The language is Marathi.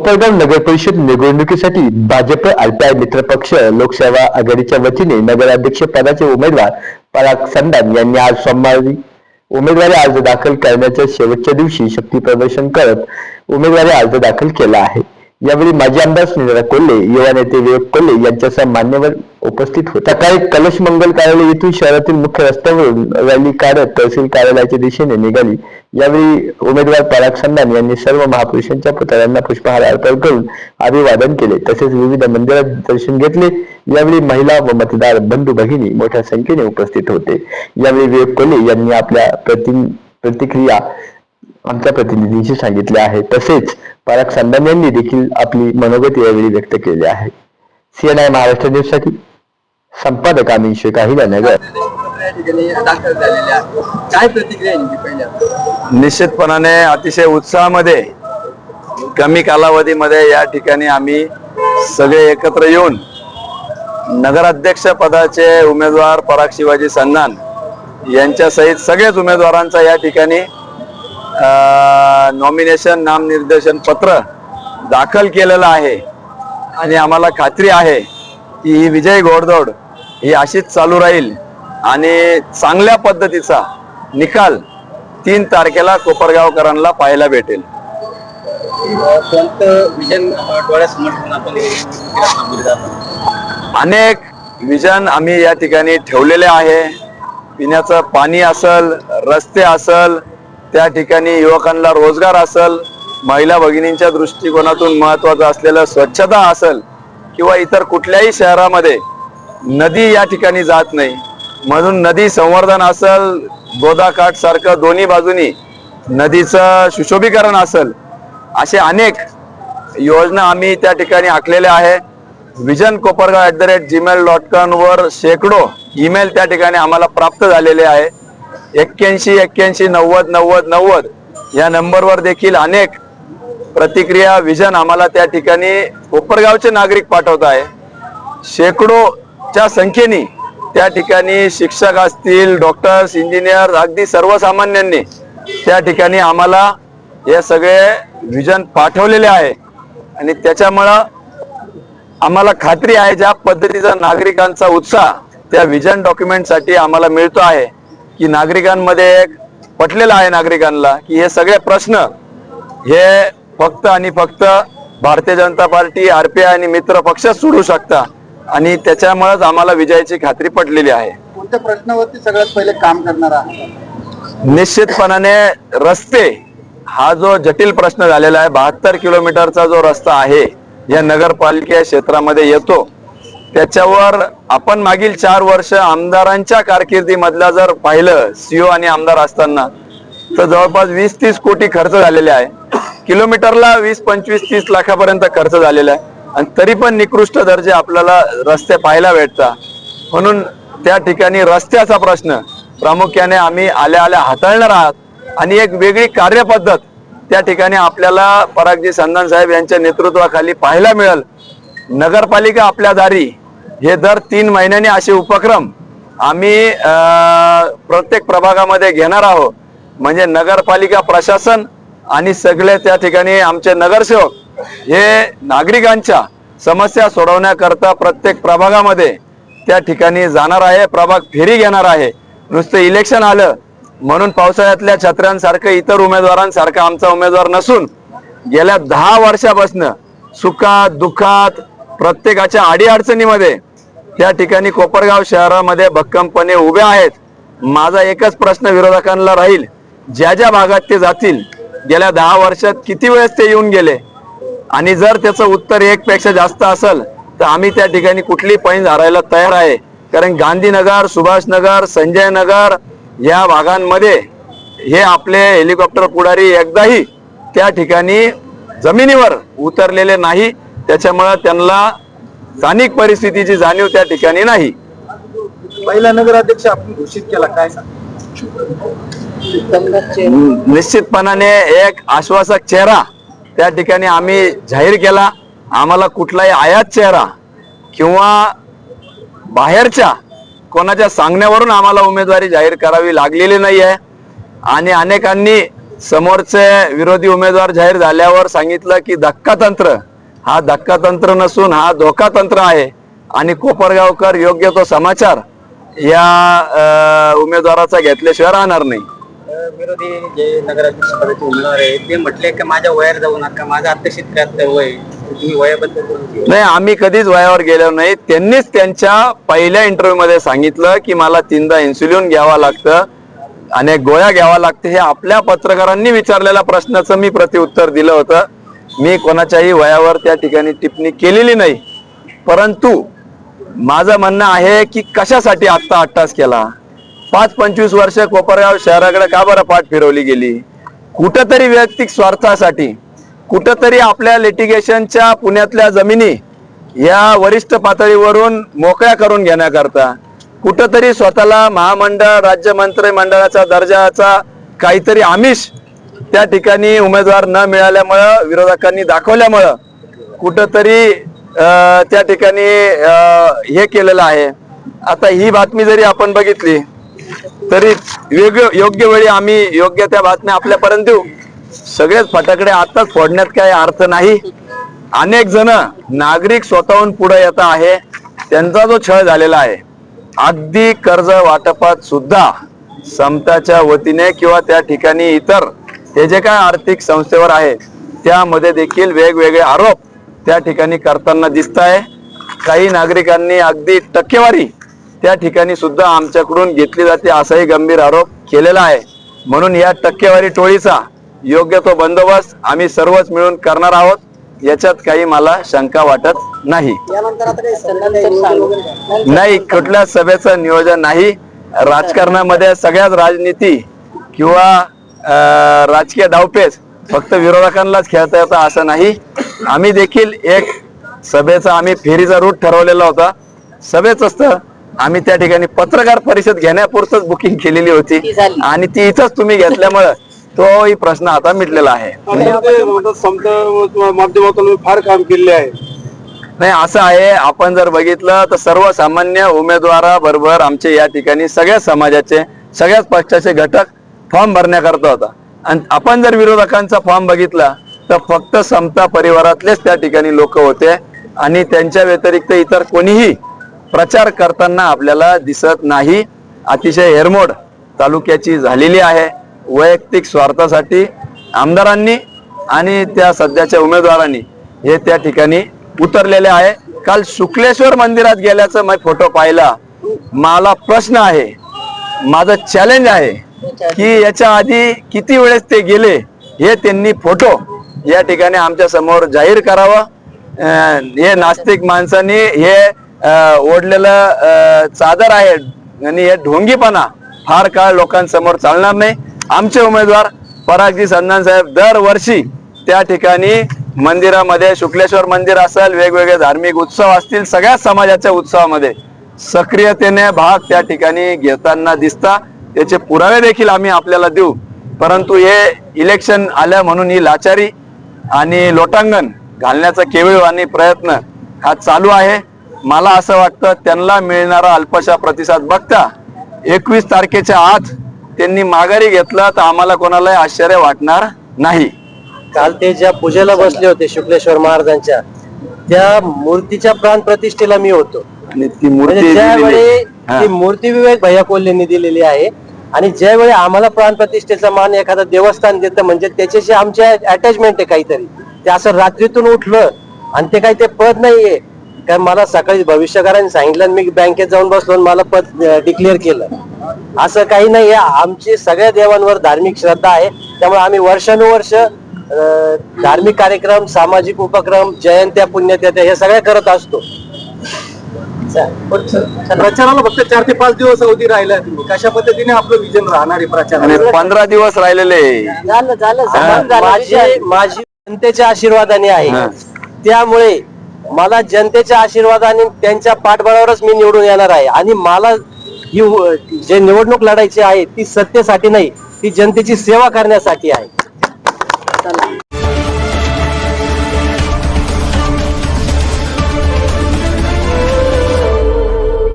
कोपरगाव नगर परिषद निवडणुकीसाठी भाजप आयपीआय मित्र पक्ष लोकसेवा आघाडीच्या वतीने नगराध्यक्ष पदाचे उमेदवार पराग संदान यांनी आज सोमवारी उमेदवारी अर्ज दाखल करण्याच्या शेवटच्या दिवशी शक्ती प्रदर्शन करत उमेदवारी अर्ज दाखल केला आहे. यावेळी माजी आमदार स्नेहरा कोल्हे युवा नेते विवेक कोल्हे यांच्यासह मान्यवर उपस्थित होते. सकाळी कलश मंगल कार्यालय येथून शहरातील मुख्य रस्त्यावरून रॅली काढत तहसील कार्यालयाच्या दिशेने निघाली. यावेळी उमेदवार पराग संदान यांनी सर्व महापुरुषांच्या पुतळ्यांना पुष्पहार अर्पण करून अभिवादन केले. तसेच विविध मंदिरात दर्शन घेतले. यावेळी महिला व मतदार बंधू भगिनी मोठ्या संख्येने उपस्थित होते. यावेळी विवेक कोल्हे यांनी आपल्या प्रति प्रतिक्रिया आमच्या प्रतिनिधींशी सांगितले आहे. तसेच पराग संदान यांनी देखील आपली मनोगत यावेळी व्यक्त केले आहे. सीएनआय महाराष्ट्र न्यूजसाठी संपादक अमित शेख आहे नगर काय प्रतिक्रिया निश्चितपणाने अतिशय उत्साहामध्ये कमी कालावधीमध्ये या ठिकाणी आम्ही सगळे एकत्र येऊन नगराध्यक्ष पदाचे उमेदवार पराग शिवाजी संधान यांच्या सहित सगळेच उमेदवारांचा या ठिकाणी नॉमिनेशन नामनिर्देशन पत्र दाखल केलेलं आहे आणि आम्हाला खात्री आहे की ही विजय घोडदौड ही अशीच चालू राहील आणि चांगल्या पद्धतीचा निकाल तीन तारखेला कोपरगावकरांना पाहायला भेटेल. अनेक विजन आम्ही या ठिकाणी ठेवलेले आहे. पिण्याचं पाणी असल रस्ते असल त्या ठिकाणी युवकांना रोजगार असल महिला भगिनींच्या दृष्टिकोनातून महत्वाचं असलेलं स्वच्छता असल किंवा इतर कुठल्याही शहरामध्ये नदी या ठिकाणी जात नाही म्हणून नदी संवर्धन असल गोदाकाठ सारखं दोन्ही बाजूनी नदीचं सुशोभीकरण असल असे अनेक योजना आम्ही त्या ठिकाणी आखलेल्या आहे. Vision Kopargaon at the rate gmail dot कॉमवर शेकडो ईमेल त्या ठिकाणी आम्हाला प्राप्त झालेले आहे. एक्क्याऐंशी एक्क्याऐंशी नव्वद नव्वद नव्वद या नंबरवर देखील अनेक प्रतिक्रिया विजन आम्हाला त्या ठिकाणी कोपरगावचे नागरिक पाठवत आहे. शेकडोच्या संख्येने त्या ठिकाणी शिक्षक असतील डॉक्टर्स इंजिनियर अगदी सर्वसामान्यांनी त्या ठिकाणी आम्हाला हे सगळे विजन पाठवलेले आहे. आणि त्याच्यामुळं आम्हाला खात्री आहे ज्या पद्धतीचा नागरिकांचा उत्साह त्या विजन डॉक्युमेंटसाठी आम्हाला मिळतो आहे. की नागरिकांमध्ये एक पटलेलं आहे नागरिकांना की हे सगळे प्रश्न हे फक्त आणि फक्त भारतीय जनता पार्टी आरपीआय आणि मित्र पक्ष सोडू शकता. आणि त्याच्यामुळेच आम्हाला विजयाची खात्री पटलेली आहे. कोणत्या प्रश्नावरती सगळ्यात पहिले काम करणार आहात? निश्चितपणाने रस्ते हा जो जटिल प्रश्न झालेला आहे बहात्तर किलोमीटरचा जो रस्ता आहे या नगरपालिका क्षेत्रामध्ये येतो. त्याच्यावर आपण मागील चार वर्ष आमदारांच्या कारकिर्दीमधला जर पाहिलं सीओ आणि आमदार असताना तर जवळपास वीस तीस कोटी खर्च झालेले आहे. किलोमीटरला वीस पंचवीस तीस लाखापर्यंत खर्च झालेला आहे. आणि तरी पण निकृष्ट दर्जे आपल्याला रस्ते पाहायला भेटतात. म्हणून त्या ठिकाणी रस्त्याचा प्रश्न प्रामुख्याने आम्ही आल्या आल्या हाताळणार आहात. आणि एक वेगळी कार्यपद्धत त्या ठिकाणी आपल्याला परागजी संधान साहेब यांच्या नेतृत्वाखाली पाहायला मिळेल. नगरपालिका आपल्या दारी हे दर तीन महिन्यांनी असे उपक्रम आम्ही प्रत्येक प्रभागामध्ये घेणार आहोत. म्हणजे नगरपालिका प्रशासन आणि सगळे त्या ठिकाणी आमचे नगरसेवक हे नागरिकांच्या समस्या सोडवण्याकरता प्रत्येक प्रभागामध्ये त्या ठिकाणी जाणार आहे प्रभाग फेरी घेणार आहे. नुसतं इलेक्शन आलं म्हणून पावसाळ्यातल्या छत्र्यांसारखं इतर उमेदवारांसारखं आमचा उमेदवार नसून गेल्या दहा वर्षापासनं सुखात दुःखात प्रत्येकाच्या अडीअडचणीमध्ये त्या ठिकाणी कोपरगाव शहरामध्ये भक्कमपणे उभे आहेत. माझा एकच प्रश्न विरोधकांना राहील. ज्या ज्या भागात ते जातील गेल्या दहा वर्षात किती वेळेस ते येऊन गेले? आणि जर त्याचं उत्तर एक पेक्षा जास्त असेल तर आम्ही त्या ठिकाणी कुठली पैन हरायला तयार आहे? कारण गांधीनगर सुभाषनगर संजय नगर या भागांमध्ये हे आपले हेलिकॉप्टर पुढारी एकदाही त्या ठिकाणी जमिनीवर उतरलेले नाही. त्याच्यामुळं त्यांना स्थानिक परिस्थितीची जाणीव त्या ठिकाणी नाही. पहिला नगराध्यक्ष आपण घोषित केला काय निश्चितपणाने एक आश्वासक चेहरा त्या ठिकाणी आम्ही जाहीर केला. आम्हाला कुठलाही आयात चेहरा किंवा बाहेरच्या कोणाच्या सांगण्यावरून आम्हाला उमेदवारी जाहीर करावी लागलेली नाही आहे आणि अनेकांनी समोरचे विरोधी उमेदवार जाहीर झाल्यावर सांगितलं की धक्कातंत्र हा धक्कातंत्र नसून हा धोकातंत्र आहे. आणि कोपरगावकर योग्य तो समाचार या उमेदवाराचा घेतल्याशिवाय राहणार नाही. विरोधी जे नगराध्यक्ष पदाचे उमेदवार आहे ते म्हटले की माझ्या वयावर जाऊ नका माझं त्र्याहत्तर वय तुम्ही वयाबद्दल बोलून नाही आम्ही कधीच वयावर गेलो नाही. त्यांनीच त्यांच्या पहिल्या इंटरव्ह्यू मध्ये सांगितलं की मला तीनदा इन्सुलिन घ्यावा लागतं अनेक गोळ्या घ्यावा लागते हे आपल्या पत्रकारांनी विचारलेल्या प्रश्नाचं मी प्रत्युत्तर दिलं होतं. मी कोणाच्याही वयावर त्या ठिकाणी टिप्पणी केलेली नाही. परंतु माझं म्हणणं आहे की कशासाठी आत्ता अट्टास केला? पाच पंचवीस वर्ष कोपरगाव शहराकडे का बरं पाठ फिरवली गेली? कुठंतरी वैयक्तिक स्वार्थासाठी कुठंतरी आपल्या लिटिगेशनच्या पुण्यातल्या जमिनी या वरिष्ठ पातळीवरून मोकळ्या करून घेण्याकरता कुठंतरी स्वतःला महामंडळ राज्य मंत्रिमंडळाचा दर्जाचा काहीतरी आमिष त्या ठिकाणी उमेदवार न मिळाल्यामुळं विरोधकांनी दाखवल्यामुळं कुठंतरी त्या ठिकाणी हे केलेलं आहे. आता ही बातमी जरी आपण बघितली तरी वेगळं योग्य वेळी आम्ही योग्य त्या बातम्या आपल्यापर्यंत देऊ. सगळेच फटाकडे आताच फोडण्यात काही अर्थ नाही. अनेक जण नागरिक स्वतःहून पुढे येत आहे. त्यांचा जो छळ झालेला आहे अगदी कर्ज वाटपात सुद्धा समताच्या वतीने किंवा त्या ठिकाणी इतर हे जे काय आर्थिक संस्थेवर आहे त्यामध्ये देखील वेगवेगळे आरोप त्या ठिकाणी करताना दिसत आहे काही नागरिकांनी अगदी टक्केवारी त्या ठिकाणी सुद्धा आमच्याकडून घेतली जाते असाही गंभीर आरोप केलेला आहे. म्हणून या टक्केवारी टोळीचा योग्य तो बंदोबस्त आम्ही सर्वच मिळून करणार आहोत. याच्यात काही मला शंका वाटत नाही. नाही कुठल्या सभेचं नियोजन नाही. राजकारणामध्ये सगळ्याच राजनीती किंवा राजकीय डावपेच फक्त विरोधकांनाच खेळता येतं असं नाही. आम्ही देखील एक सभेचा आम्ही फेरीचा रूट ठरवलेला होता. सभेच असतं आम्ही त्या ठिकाणी पत्रकार परिषद घेण्यापुरतच बुकिंग केलेली होती. आणि ती इथंच तुम्ही घेतल्यामुळं तोही प्रश्न आता मिटलेला आहे. समजा माध्यमातून फार काम केले आहे. नाही असं आहे. आपण जर बघितलं तर सर्वसामान्य उमेदवाराबरोबर आमचे या ठिकाणी सगळ्या समाजाचे सगळ्याच पक्षाचे घटक फॉर्म भरण्याकरता होता. आणि आपण जर विरोधकांचा फॉर्म बघितला तर फक्त समता परिवारातलेच त्या ठिकाणी लोक होते आणि त्यांच्या व्यतिरिक्त इतर कोणीही प्रचार करताना आपल्याला दिसत नाही. अतिशय हेरमोड तालुक्याची झालेली आहे. वैयक्तिक स्वार्थासाठी आमदारांनी आणि त्या सध्याच्या उमेदवारांनी हे त्या ठिकाणी उतरलेले आहे. काल शुक्लेश्वर मंदिरात गेल्याचं मी फोटो पाहिला. मला प्रश्न आहे माझं चॅलेंज आहे की याच्या आधी किती वेळेस ते गेले हे त्यांनी फोटो या ठिकाणी आमच्यासमोर जाहीर करावं. हे नास्तिक माणसांनी हे ओढलेलं चादर आहे आणि हे ढोंगीपणा फार काळ लोकांसमोर चालणार नाही. आमचे उमेदवार परागजी सन्नान साहेब दरवर्षी त्या ठिकाणी मंदिरामध्ये शुक्लेश्वर मंदिर असेल वेगवेगळे धार्मिक उत्सव असतील सगळ्या समाजाच्या उत्सवामध्ये सक्रियतेने भाग त्या ठिकाणी घेताना दिसता. त्याचे पुरावे देखील आम्ही आपल्याला देऊ. परंतु हे इलेक्शन आलं म्हणून ही लाचारी आणि लोटांगण घालण्याचा केवळ आणि प्रयत्न हा चालू आहे. मला असं वाटतं त्यांना मिळणारा अल्पशा प्रतिसाद बघता एकवीस तारखेच्या आत त्यांनी माघारी घेतला तर आम्हाला कोणालाही आश्चर्य वाटणार नाही. काल ते ज्या पूजेला बसले होते शुक्लेश्वर महाराजांच्या त्या मूर्तीच्या प्राण प्रतिष्ठेला मी होतो. आणि ती म्हणजे मूर्ती ज्यावेळी दिलेली- हा. ती मूर्ती विवेक भैया कोल्हेंनी दिलेली आहे. आणि ज्यावेळी आम्हाला प्राण प्रतिष्ठेचा मान एखादं देवस्थान देतं म्हणजे त्याच्याशी आमच्या अटॅचमेंट आहे काहीतरी. ते असं रात्रीतून उठलं आणि ते काही ते पद नाहीये. कारण मला सकाळी भविष्यकारांनी सांगितलं आणि मी बँकेत जाऊन बसलो मला पद डिक्लेअर केलं. असं काही नाहीये. आमची सगळ्या देवांवर धार्मिक श्रद्धा आहे. त्यामुळे आम्ही वर्षानुवर्ष धार्मिक कार्यक्रम सामाजिक उपक्रम जयंत्या पुण्यत्या हे सगळ्या करत असतो. प्रचाराला फक्त चार ते पाच दिवस अवधी राहिला तुम्ही. कशा पद्धतीने आपलं विजन राहणार आहे आणि प्रचाराला पंधरा दिवस राहिलेले. झालं झालं माझी माझी जनतेच्या आशीर्वादाने. आहे. त्यामुळे मला जनतेच्या आशीर्वादाने त्यांच्या पाठबळावरच मी निवडून येणार आहे. आणि मला ही जे निवडणूक लढायची आहे ती सत्तेसाठी नाही ती जनतेची सेवा करण्यासाठी आहे.